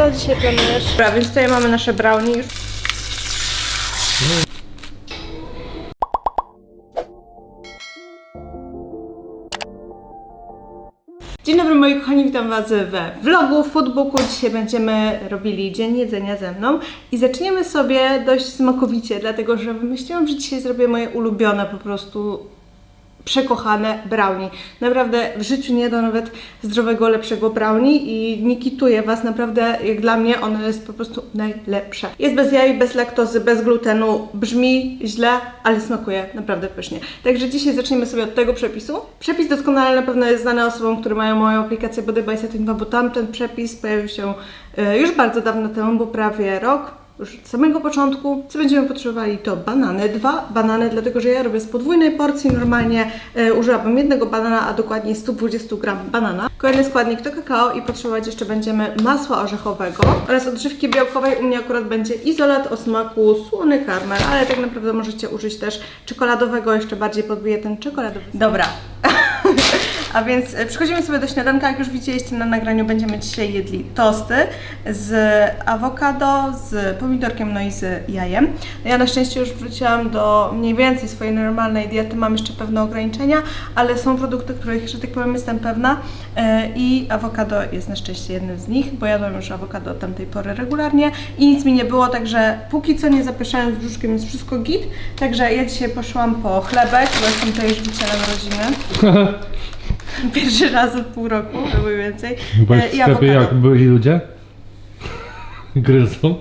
Co dzisiaj planujesz? Dobra, więc tutaj mamy nasze brownie już. Dzień dobry moi kochani, witam Was we vlogu Foodbooku. Dzisiaj będziemy robili dzień jedzenia ze mną i zaczniemy sobie dość smakowicie, dlatego że wymyśliłam, że dzisiaj zrobię moje ulubione po prostu przekochane brownie. Naprawdę w życiu nie da nawet zdrowego, lepszego brownie i nie kituję Was, naprawdę jak dla mnie ono jest po prostu najlepsze. Jest bez jaj, bez laktozy, bez glutenu, brzmi źle, ale smakuje naprawdę pysznie. Także dzisiaj zaczniemy sobie od tego przepisu. Przepis doskonale na pewno jest znany osobom, które mają moją aplikację Body by Satin, bo tamten przepis pojawił się e, już bardzo dawno temu, bo prawie rok już od samego początku. Co będziemy potrzebowali to banany, dwa banany, dlatego że ja robię z podwójnej porcji. Normalnie e, użyłabym jednego banana, a dokładnie 120 gram banana. Kolejny składnik to kakao i potrzebować jeszcze będziemy masła orzechowego oraz odżywki białkowej. U mnie akurat będzie izolat o smaku słony karmel, ale tak naprawdę możecie użyć też czekoladowego, jeszcze bardziej podbije ten czekoladowy. Dobra. A więc e, przechodzimy sobie do śniadanka. Jak już widzieliście na nagraniu, będziemy dzisiaj jedli tosty z awokado, z pomidorkiem, no i z jajem. No ja na szczęście już wróciłam do mniej więcej swojej normalnej diety. Mam jeszcze pewne ograniczenia, ale są produkty, których, że tak powiem, jestem pewna. E, I awokado jest na szczęście jednym z nich, bo jadłam już awokado od tamtej pory regularnie i nic mi nie było, także póki co nie zapyszając brzuszkiem jest wszystko git. Także ja dzisiaj poszłam po chlebek, bo jestem tutaj żywicielem rodziny. Pierwszy raz od pół roku, albo więcej. Byłeś E, w I sklepie awokado. jak byli ludzie? Gryzą.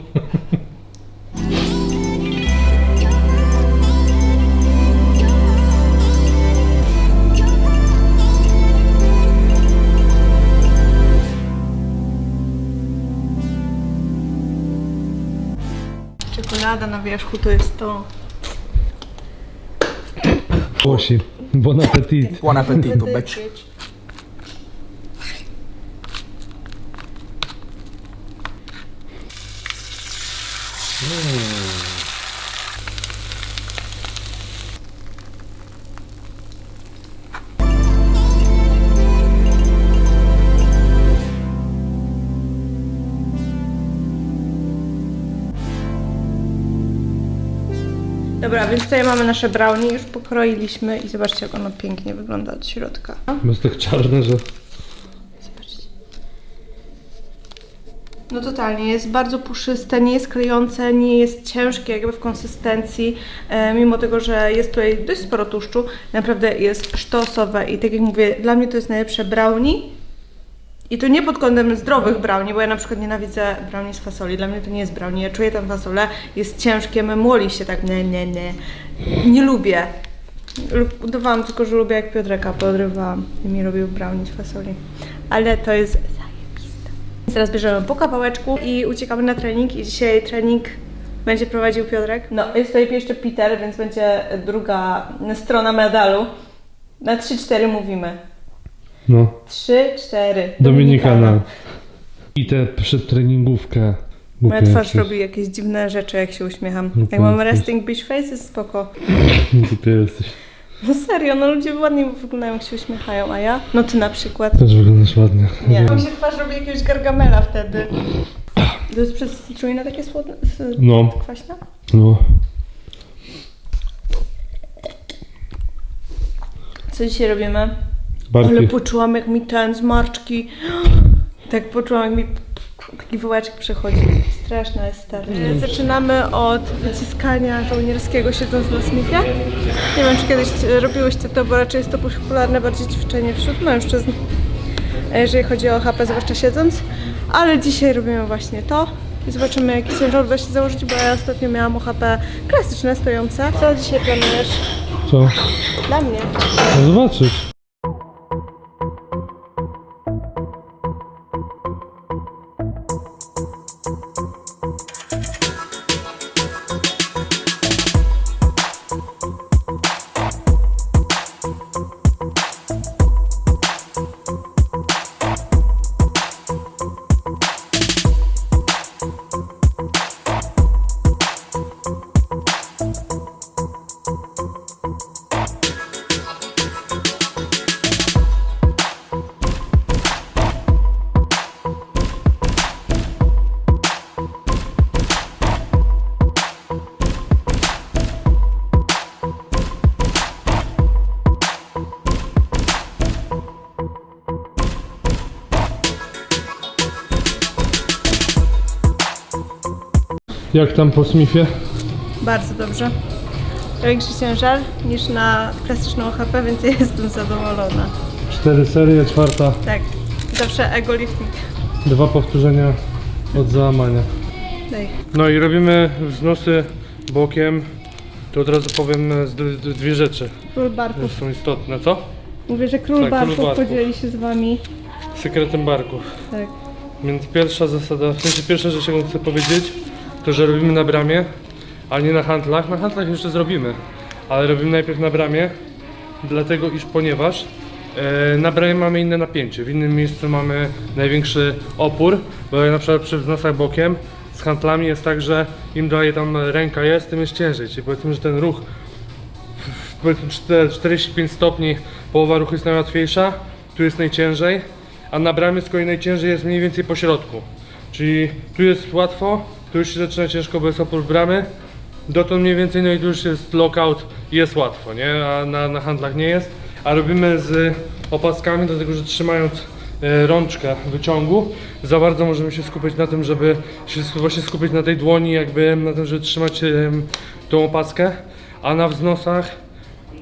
Czekolada na wierzchu to jest to. Włosi. Bon appetit. Buon appetito, bitch. Dobra, więc tutaj mamy nasze brownie, już pokroiliśmy i zobaczcie jak ono pięknie wygląda od środka. Bo jest tak czarne, że... Zobaczcie. No totalnie, jest bardzo puszyste, nie jest klejące, nie jest ciężkie jakby w konsystencji, e, mimo tego, że jest tutaj dość sporo tłuszczu, naprawdę jest sztosowe i tak jak mówię, dla mnie to jest najlepsze brownie. I to nie pod kątem zdrowych brownie, bo ja na przykład nienawidzę brownie z fasoli, dla mnie to nie jest brownie, ja czuję tam fasolę, jest ciężkie, memoli się tak, nie, nie, nie, nie lubię. Lub udawałam tylko, że lubię jak Piotreka podrywałam i mi robił brownie z fasoli. Ale to jest zajebiste. Teraz bierzemy po kawałeczku i uciekamy na trening i dzisiaj trening będzie prowadził Piotrek. No, jest tutaj jeszcze Peter, więc będzie druga strona medalu. Na 3-4 mówimy. No. 3-4. Dominikana. I tę przedtreningówkę. Moja twarz jakieś. robi jakieś dziwne rzeczy, jak się uśmiecham. Głupie Jak mam jakieś. resting bitch face, jest spoko. Głupie jesteś. No serio, no ludzie ładnie wyglądają, jak się uśmiechają, a ja? No ty na przykład. Też wyglądasz ładnie. Nie. Mam się twarz robi jakiegoś gargamela wtedy. To jest przez citruina takie słodne? s- No. Kwaśne? No. Co dzisiaj robimy? Ale Barki. poczułam jak mi ten z marczki. Tak poczułam jak mi taki wołeczek przechodzi. Straszna jest stary. Zaczynamy od wyciskania żołnierskiego siedząc na smithie. Nie wiem czy kiedyś robiłyście to, bo raczej jest to popularne bardziej ćwiczenie wśród mężczyzn. Jeżeli chodzi o HP, zwłaszcza siedząc. Ale dzisiaj robimy właśnie to. I zobaczymy jaki ciężar uda się założyć, bo ja ostatnio miałam OHP klasyczne, stojące. Co dzisiaj planujesz? Co? Dla mnie. No Jak tam po Smithie? Bardzo dobrze. Większy ciężar niż na klasyczną OHP, więc ja jestem zadowolona. Cztery serie, czwarta, Tak, zawsze ego lifting. dwa powtórzenia od załamania. Daj. No i robimy wznosy bokiem. To od razu powiem e, z- dwie rzeczy, Król które Barków. są istotne, co? Mówię, że król Tak, król Barków Barków. podzieli się z wami. Sekretem barków. Tak. Więc pierwsza zasada, w sensie pierwsza rzecz, jaką chcę powiedzieć, to że robimy na bramie, a nie na handlach. Na handlach jeszcze zrobimy, ale robimy najpierw na bramie, dlatego iż ponieważ e, na bramie mamy inne napięcie, w innym miejscu mamy największy opór, bo jak na przykład przy wznosach bokiem z handlami jest tak, że im dalej tam ręka jest, tym jest ciężej, czyli powiedzmy, że ten ruch powiedzmy 4, 45 stopni, połowa ruchu jest najłatwiejsza, tu jest najciężej, a na bramie z kolei najciężej jest mniej więcej po środku. Czyli tu jest łatwo, tu już się zaczyna ciężko, bo jest opór bramy, dotąd mniej więcej, no i już jest lockout jest łatwo, nie? A na, na handlach nie jest. A robimy z opaskami, dlatego że trzymając e, rączkę wyciągu, za bardzo możemy się skupić na tym, żeby się właśnie skupić na tej dłoni, jakby na tym, żeby trzymać tą opaskę, a na wznosach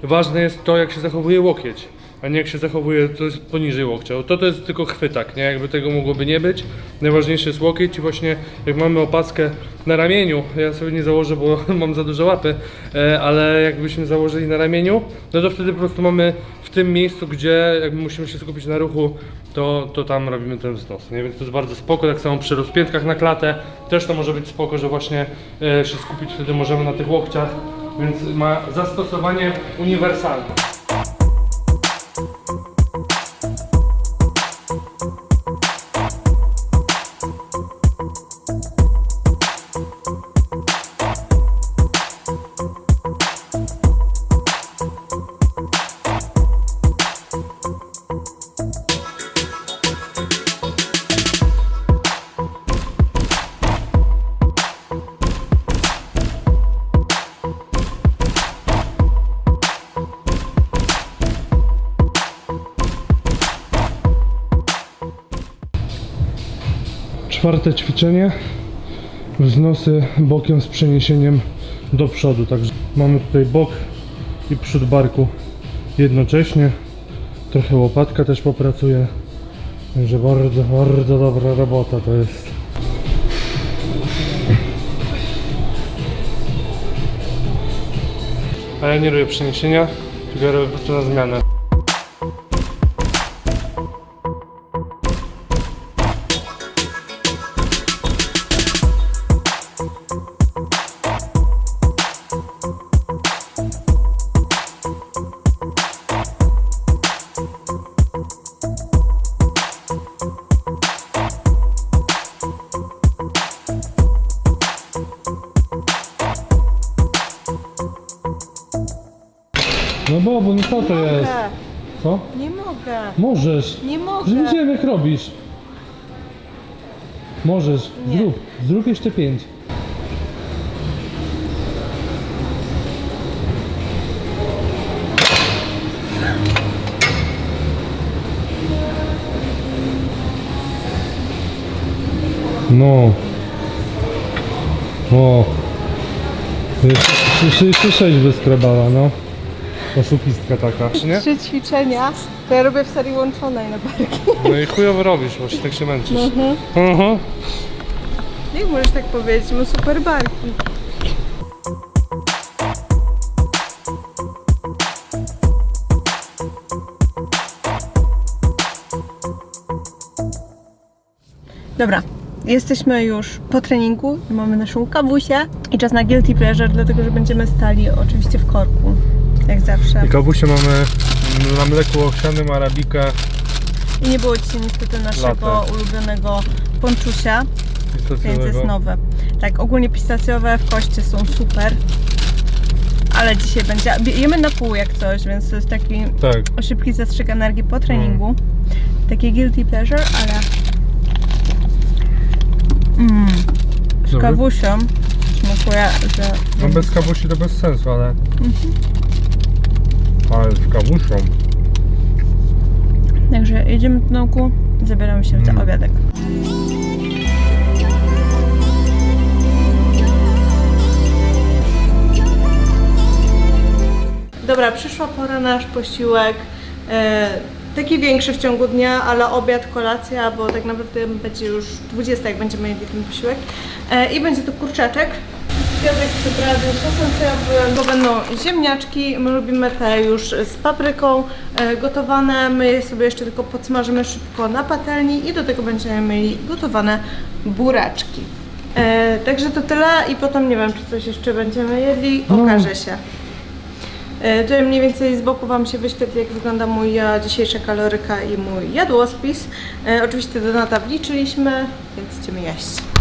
ważne jest to, jak się zachowuje łokieć, a nie jak się zachowuje coś poniżej łokcia. To to jest tylko chwytak, nie? Jakby tego mogłoby nie być. Najważniejszy jest łokieć i właśnie jak mamy opaskę na ramieniu, ja sobie nie założę, bo mam za duże łapy, e, ale jakbyśmy założyli na ramieniu, no to wtedy po prostu mamy w tym miejscu, gdzie jakby musimy się skupić na ruchu, to, to tam robimy ten wznos, nie? Więc to jest bardzo spoko, tak samo przy rozpiętkach na klatę, też to może być spoko, że właśnie e, się skupić wtedy możemy na tych łokciach, więc ma zastosowanie uniwersalne. Czwarte ćwiczenie. Wznosy bokiem z przeniesieniem do przodu. Także mamy tutaj bok i przód barku jednocześnie. Trochę łopatka też popracuje. Także bardzo, bardzo dobra robota to jest. A ja nie robię przeniesienia, tylko robię po prostu na zmianę. No bo, bo no co to jest? Co? Nie mogę. Możesz. Nie Że mogę. widziałem jak robisz. Możesz. Nie. Zrób. Zrób jeszcze pięć. No. O. Jeszcze- Jeszcze sześć wyskrabała, no. Oszukistka taka. Czy nie? Trzy ćwiczenia, to ja robię w serii łączonej na barki. No i chujowo robisz, właśnie tak się męczysz. Mhm. Mhm. Jak możesz tak powiedzieć? Mam super barki. Dobra, jesteśmy już po treningu, mamy naszą kawusię i czas na guilty pleasure, dlatego że będziemy stali oczywiście w korku, jak zawsze. I kawusie mamy na mleku owsianym, arabikę I nie było dzisiaj niestety naszego Latte. ulubionego ponczusia, więc jest nowe. Tak, ogólnie pistacjowe w koście są super, ale dzisiaj będzie, jemy na pół jak coś, więc to jest taki Tak. szybki zastrzyk energii po treningu. Takie guilty pleasure, ale mm, z kawusią smakuje, że No bez kawusi to bez sensu, ale ale z kawuszą. Także jedziemy do nauku, zabieramy się za mm. obiadek. Dobra, przyszła pora na nasz posiłek. E, taki większy w ciągu dnia, ale obiad, kolacja, bo tak naprawdę będzie już 20, jak będziemy jedli ten posiłek. E, I będzie to kurczaczek Piotrek przyprawił sosem sojowym, to będą ziemniaczki, my lubimy te już z papryką e, gotowane, my je sobie jeszcze tylko podsmażymy szybko na patelni i do tego będziemy mieli gotowane buraczki. E, także to tyle i potem nie wiem, czy coś jeszcze będziemy jedli, okaże się. E, Tutaj mniej więcej z boku Wam się wyświetli, jak wygląda moja dzisiejsza kaloryka i mój jadłospis. E, oczywiście do nata wliczyliśmy, więc idziemy jeść.